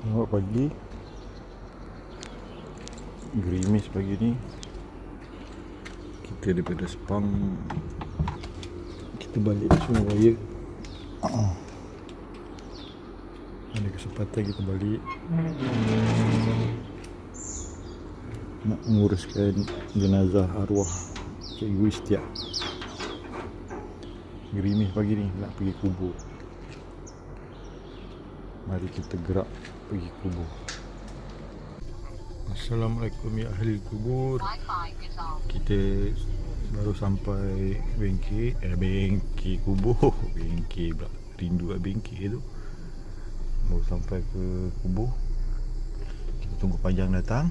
Tengok pagi. Gerimis pagi ni. Kita daripada Sepang Kita balik semua raya. Uh Ada kesempatan kita balik. Nak menguruskan jenazah arwah Cikgu Istiak. Gerimis pagi ni nak pergi kubur Mari kita gerak pergi kubur. Assalamualaikum ya ahli kubur. Kita baru sampai bengkel, eh bengkel kubur, bengkel pula. Rindu lah bengkel tu. Baru sampai ke kubur. Kita tunggu panjang datang.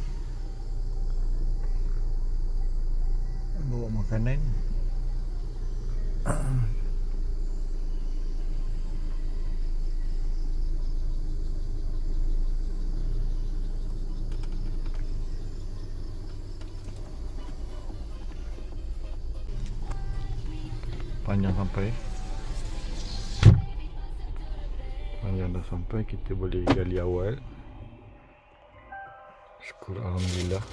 Bawa makanan. panjang sampai panjang dah sampai kita boleh gali awal syukur Alhamdulillah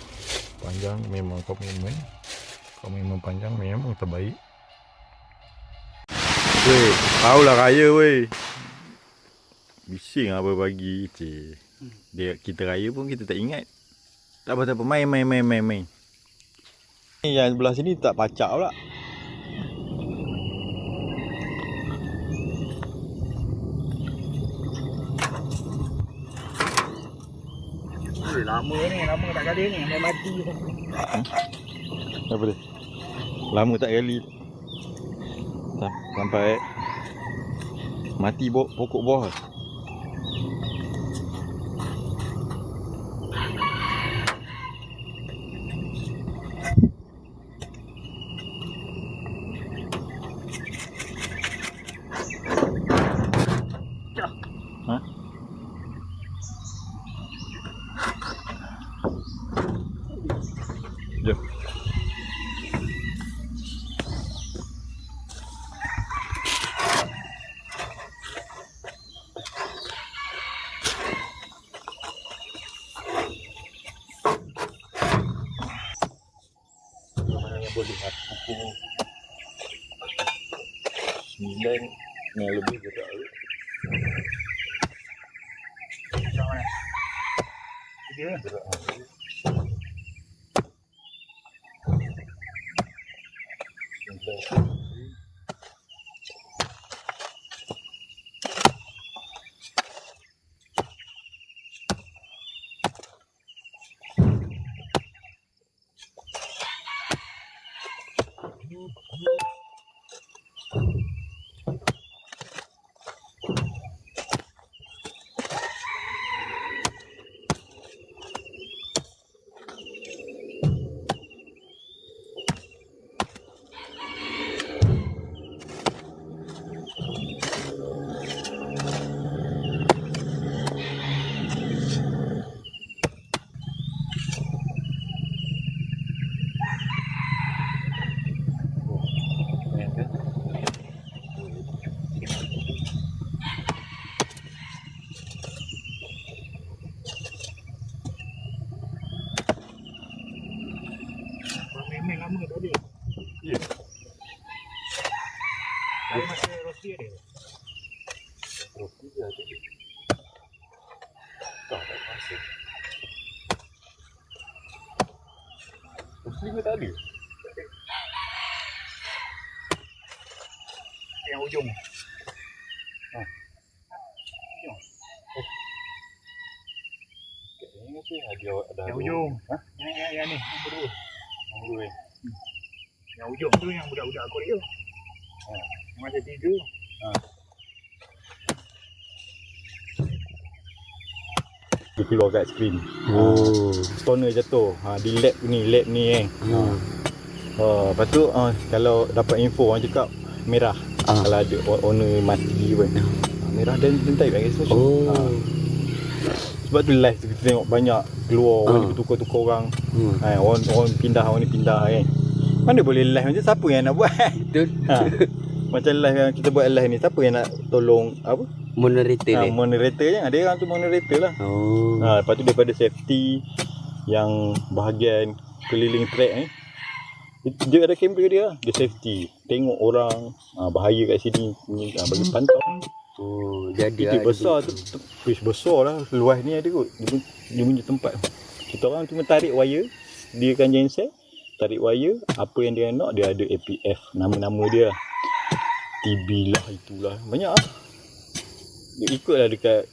panjang memang komitmen komitmen panjang memang terbaik Weh, tahulah raya weh Bising apa pagi cik. Dia kita raya pun kita tak ingat. Tak apa tak apa main main main main main. Ni yang sebelah sini tak pacak pula. Ui, lama ni, lama tak kali ni, sampai mati. Apa dia? Lama tak gali Sam- Sampai Mati bo- pokok buah Jom boleh pukul yang lebih gerak gerak Mm-hmm. Dia. Yang ujung. Ini mesti ada ada. Yang ujung. Ha? Yang, yang, yang ni, yang berdua. Yang dulu eh. Yang ujung tu yang budak-budak Korea. Ha. Ada tiga. Dia keluar kat skrin. Oh. Stoner jatuh. Ha, di lab ni, lab ni eh. Hmm. Ha, lepas tu ha, kalau dapat info orang cakap merah. Ah. Kalau ada owner mati pun. Ha, merah dan kat gas station. Oh. Ha, sebab tu live tu kita tengok banyak keluar orang ni bertukar-tukar orang. Hmm. Ha, orang orang pindah, orang ni pindah kan. Mana boleh live macam siapa yang nak buat? Betul. ha. Macam live yang kita buat live ni siapa yang nak tolong apa? Moderator Ha, dia. moderator je. Ada orang tu moderator lah. Oh. Ha, lepas tu daripada safety yang bahagian keliling track ni. Dia- ada kamera dia lah. Dia safety. Tengok orang ha, bahaya kat sini. Ni, ha, bagi pantau. Oh, dia ada. Titik ada besar tu. Fish besar lah. Luas ni ada kot. Dia, dia punya tempat. Kita orang cuma tarik wire. Dia kan genset. Tarik wire. Apa yang dia nak. Dia ada APF. Nama-nama dia. TB lah itulah. Banyak lah. Dia ikutlah dekat